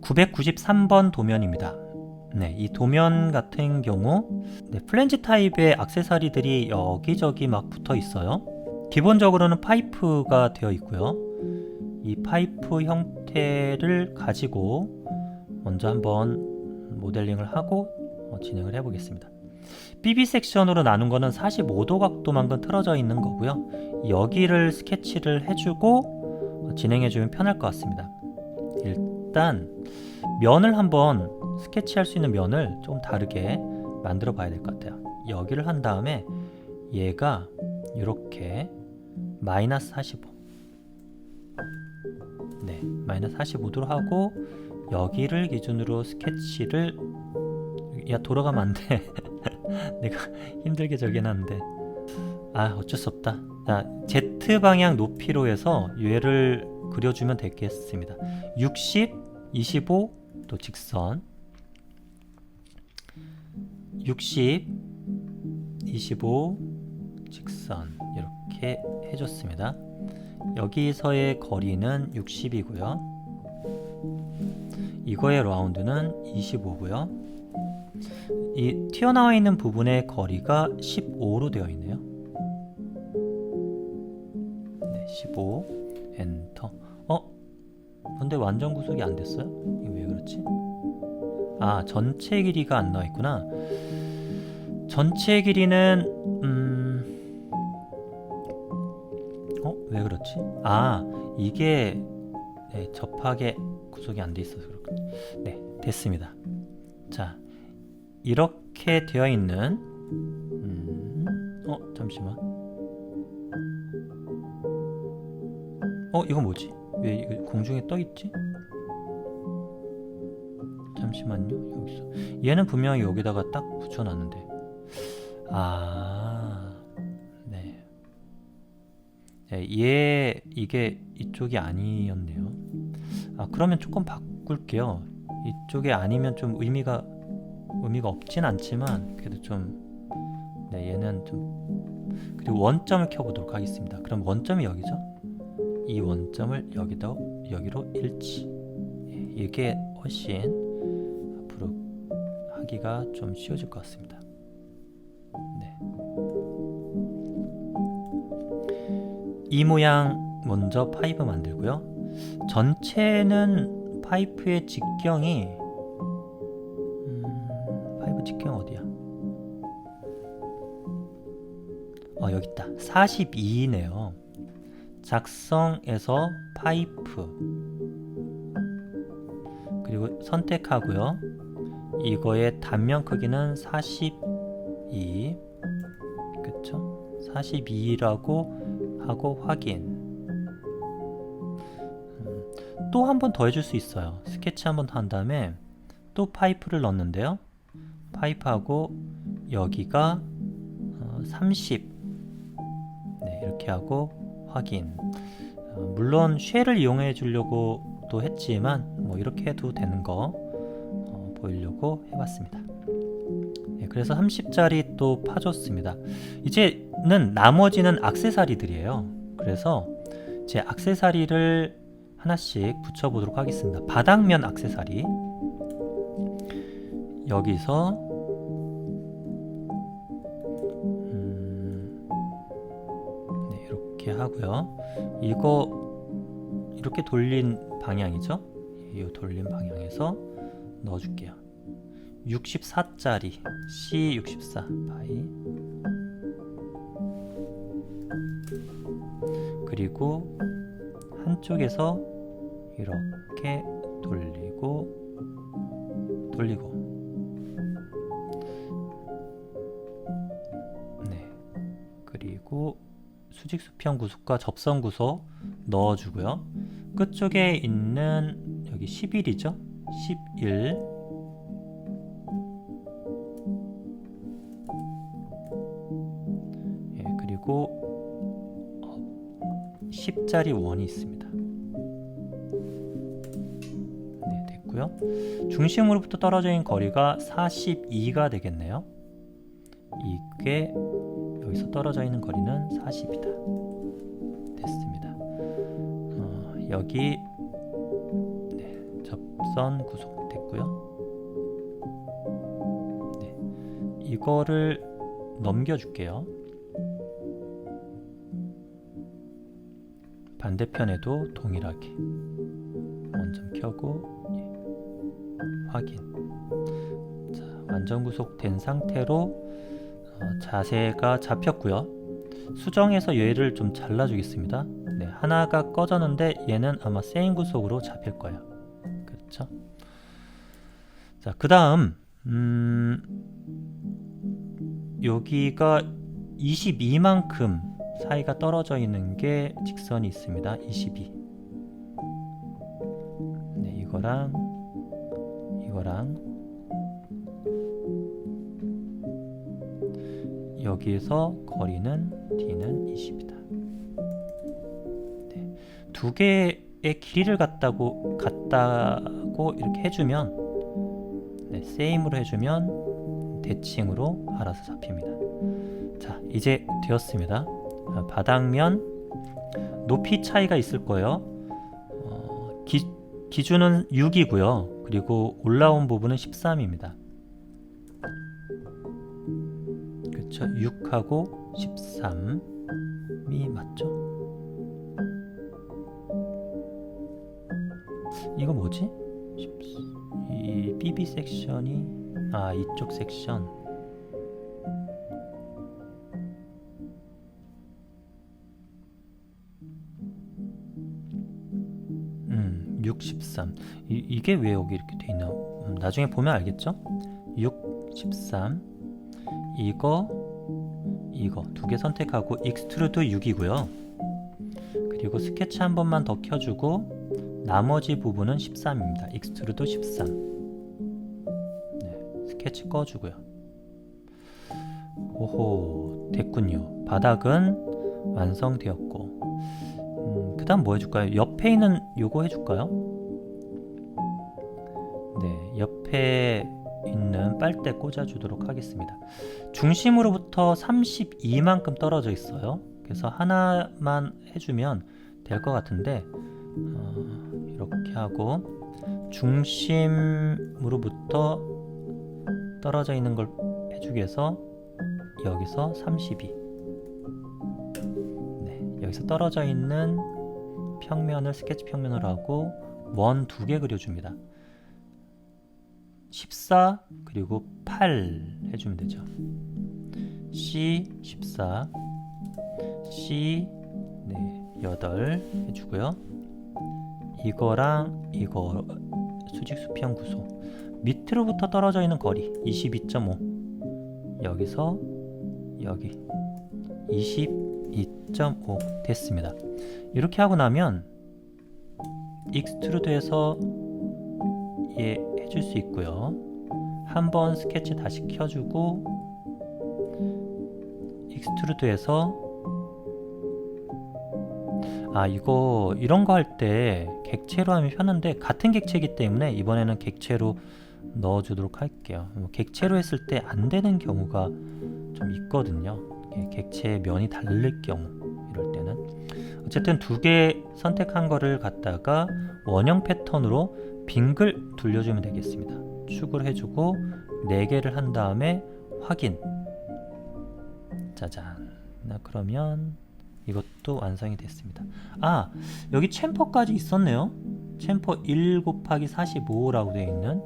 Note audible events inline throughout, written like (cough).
(993번) 도면입니다 네, 이 도면 같은 경우 네, 플랜지 타입의 악세사리들이 여기저기 막 붙어 있어요. 기본적으로는 파이프가 되어 있고요. 이 파이프 형태를 가지고 먼저 한번 모델링을 하고 어, 진행을 해 보겠습니다. BB 섹션으로 나눈 거는 45도 각도만큼 틀어져 있는 거고요. 여기를 스케치를 해주고 어, 진행해주면 편할 것 같습니다. 일단 면을 한번 스케치할 수 있는 면을 좀 다르게 만들어 봐야 될 것 같아요. 여기를 한 다음에 얘가 이렇게 마이너스 45 네, 마이너스 45도로 하고 여기를 기준으로 스케치를 야 돌아가면 안 돼. (laughs) 내가 (laughs) 힘들게 저기해놨는데 아 어쩔 수 없다. 자 Z 방향 높이로 해서 얘를 그려주면 되겠습니다. 60, 25, 또 직선 60, 25 직선 이렇게 해줬습니다. 여기서의 거리는 60이고요. 이거의 라운드는 25고요. 이 튀어나와 있는 부분의 거리가 15로 되어 있네요. 네, 15 엔터. 어? 근데 완전 구속이 안 됐어요? 이거 왜 그렇지? 아, 전체 길이가 안 나와 있구나. 전체 길이는 음. 어? 왜 그렇지? 아, 이게 네, 접하게 구속이 안 돼 있어서 그렇군요. 네, 됐습니다. 자, 이렇게 되어 있는 음, 어, 잠시만. 어, 이건 뭐지? 왜 이거 공중에 떠 있지? 잠시만요. 여기서 얘는 분명히 여기다가 딱 붙여놨는데 아, 네. 네, 얘 이게 이쪽이 아니었네요. 아, 그러면 조금 바꿀게요. 이쪽이 아니면 좀 의미가 의미가 없진 않지만 그래도 좀 네, 얘는 좀 그리고 원점을 켜보도록 하겠습니다. 그럼 원점이 여기죠? 이 원점을 여기다 여기로 일치. 예, 이게 훨씬 앞으로 하기가 좀 쉬워질 것 같습니다. 네. 이 모양 먼저 파이프 만들고요. 전체는 파이프의 직경이 직경 어디야? 어 여기 있다. 42네요. 작성에서 파이프 그리고 선택하고요. 이거의 단면 크기는 42 그쵸? 42라고 하고 확인 음, 또한 번 더 해줄 수 있어요 스케치 한번더한 다음에 또 파이프를 넣는데요 파이프하고 여기가 어, 30 네, 이렇게 하고 확인 어, 물론 쉘을 이용해 주려고 도 했지만 뭐 이렇게 해도 되는 거 어, 보이려고 해봤습니다. 네, 그래서 30짜리 또 파줬습니다. 이제는 나머지는 악세사리들이에요. 그래서 제 악세사리를 하나씩 붙여보도록 하겠습니다. 바닥면 악세사리 여기서 이렇게 하고요. 이거 이렇게 돌린 방향이죠? 이 돌린 방향에서 넣어줄게요. 64짜리 C64 바이 그리고 한쪽에서 이렇게 돌리고 돌리고 수직 수평 구속과 접선 구속 넣어주고요. 끝쪽에 있는 여기 11이죠? 11 예, 그리고 10짜리 원이 있습니다. 네, 됐고요. 중심으로부터 떨어져 있는 거리가 42가 되겠네요. 이게 여기서 떨어져 있는 거리는 40이다. 됐습니다. 여기 네, 접선 구속 됐고요. 네, 이거를 넘겨줄게요. 반대편에도 동일하게 원점 켜고 예, 확인. 자, 완전 구속된 상태로 어, 자세가 잡혔고요. 수정해서 얘를 좀 잘라주겠습니다. 네, 하나가 꺼졌는데 얘는 아마 세임 구속으로 잡힐 거예요. 그렇죠? 자, 그 다음 음, 여기가 22만큼 사이가 떨어져 있는 게 직선이 있습니다. 22. 네, 이거랑 이거랑 여기에서 거리는 d는 20이다. 네, 두 개의 길이를 갖다고 갖다고 이렇게 해주면 네, 세임으로 해주면 대칭으로 알아서 잡힙니다. 자, 이제 되었습니다. 아, 바닥면 높이 차이가 있을 거예요. 어, 기, 기준은 6이고요. 그리고 올라온 부분은 13입니다. 그렇죠. 6하고 13이 맞죠? 이거 뭐지? 14, 이 BB 섹션이 아 이쪽 섹션 음, 63. 이, 이게 왜 여기 이렇게 돼 있나? 음, 나중에 보면 알겠죠? 6, 13. 이거, 이거 두 개 선택하고 익스트루드 6이고요. 그리고 스케치 한 번만 더 켜주고 나머지 부분은 13입니다. 익스트루드 13. 네, 스케치 꺼주고요. 오호, 됐군요. 바닥은 완성되었고 음, 그 다음 뭐 해줄까요? 옆에 있는 요거 해줄까요? 네, 옆에 있는 빨대 꽂아주도록 하겠습니다. 중심으로부터 32만큼 떨어져 있어요. 그래서 하나만 해주면 될 것 같은데 어, 이렇게 하고 중심으로부터 떨어져 있는 걸 해주기 위해서 여기서 32 네, 여기서 떨어져 있는 평면을 스케치 평면으로 하고 원 두 개 그려줍니다. 14 그리고 8 해주면 되죠. C 14 C 네, 8 해주고요. 이거랑 이거 수직 수평 구소 밑으로부터 떨어져 있는 거리 22.5 여기서 여기 22.5 됐습니다. 이렇게 하고 나면 익스트루드해서 예 해줄 수 있고요. 한번 스케치 다시 켜주고 익스트루드해서 아 이거 이런 거 할 때 객체로 하면 편한데 같은 객체이기 때문에 이번에는 객체로 넣어 주도록 할게요. 뭐 객체로 했을 때 안 되는 경우가 좀 있거든요. 예, 객체의 면이 다를 경우 이럴 때는 어쨌든 두 개 선택한 거를 갖다가 원형 패턴으로 빙글 돌려주면 되겠습니다. 축을 해주고 네 개를 한 다음에 확인. 짜잔. 나 그러면 이것도 완성이 됐습니다. 아 여기 챔퍼까지 있었네요. 챔퍼 1 곱하기 45라고 되어 있는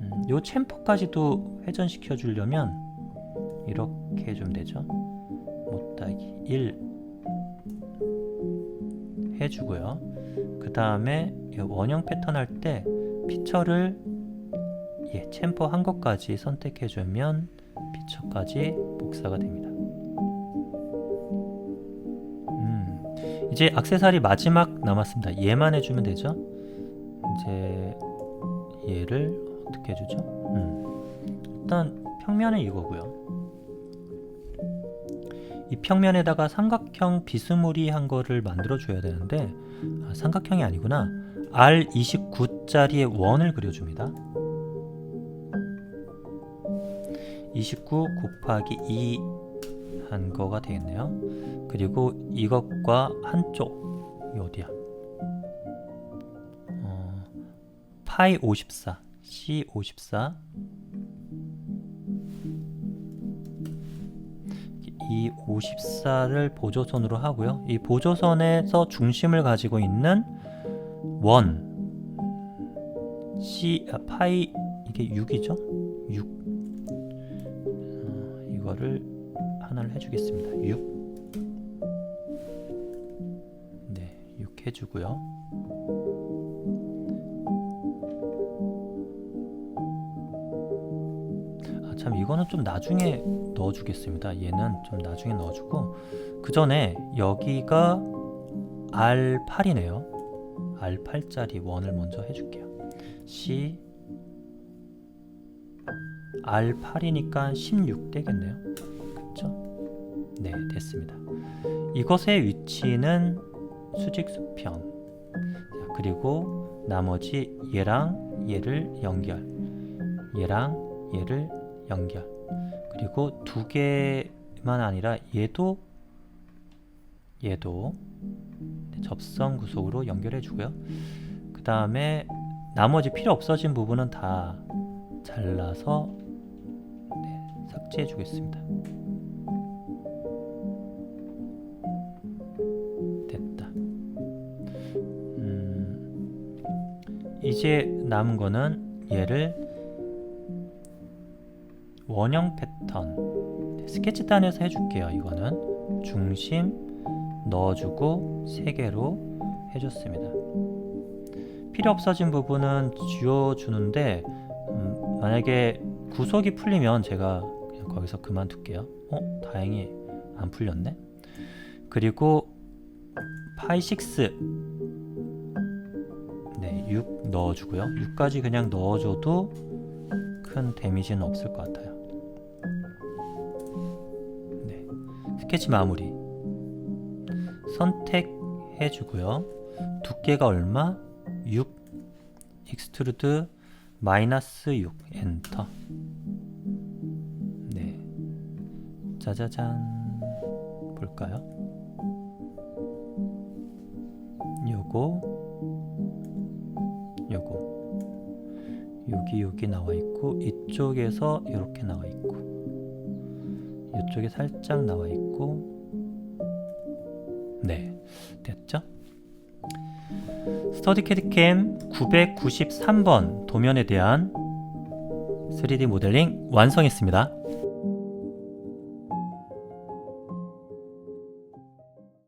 음, 요 챔퍼까지도 회전시켜 주려면 이렇게 해주면 되죠. 못하기 1 해주고요. 그 다음에 원형 패턴 할 때 피처를 예, 챔퍼 한 것까지 선택해주면 피처까지 복사가 됩니다. 음, 이제 악세사리 마지막 남았습니다. 얘만 해주면 되죠. 이제 얘를 어떻게 해주죠? 음, 일단 평면은 이거고요. 이 평면에다가 삼각형 비스무리한 거를 만들어 줘야 되는데 아, 삼각형이 아니구나. R29짜리의 원을 그려줍니다. 29 곱하기 2 한 거가 되겠네요. 그리고 이것과 한쪽 이 어디야? 어, 파이 54 C54 이 54를 보조선으로 하고요. 이 보조선에서 중심을 가지고 있는 원 C 아, 파이 이게 6이죠? 6 어, 이거를 하나를 해주겠습니다. 6 네, 6 해주고요. 참 이거는 좀 나중에 넣어주겠습니다. 얘는 좀 나중에 넣어주고 그 전에 여기가 R8이네요. R8짜리 원을 먼저 해줄게요. C R8이니까 16 되겠네요. 그쵸? 네, 됐습니다. 이것의 위치는 수직 수평. 자, 그리고 나머지 얘랑 얘를 연결. 얘랑 얘를 연결. 그리고 두 개만 아니라 얘도 얘도 네, 접선 구속으로 연결해 주고요. 그 다음에 나머지 필요 없어진 부분은 다 잘라서 네, 삭제해 주겠습니다. 됐다. 음, 이제 남은 거는 얘를 원형 패턴 네, 스케치단에서 해줄게요. 이거는 중심 넣어주고 세 개로 해줬습니다. 필요 없어진 부분은 지워주는데 음, 만약에 구속이 풀리면 제가 거기서 그만둘게요. 어? 다행히 안 풀렸네. 그리고 파이 6 네, 6 넣어주고요. 6까지 그냥 넣어줘도 큰 데미지는 없을 것 같아요. 스케치 마무리. 선택해 주고요. 두께가 얼마? 6 익스트루드 마이너스 6 엔터. 네. 짜자잔. 볼까요? 요거. 요거. 여기 여기 나와 있고 이쪽에서 이렇게 나와 있고 이쪽에 살짝 나와 있고 네 됐죠? 스터디 캐디캠 993번 도면에 대한 3D 모델링 완성했습니다.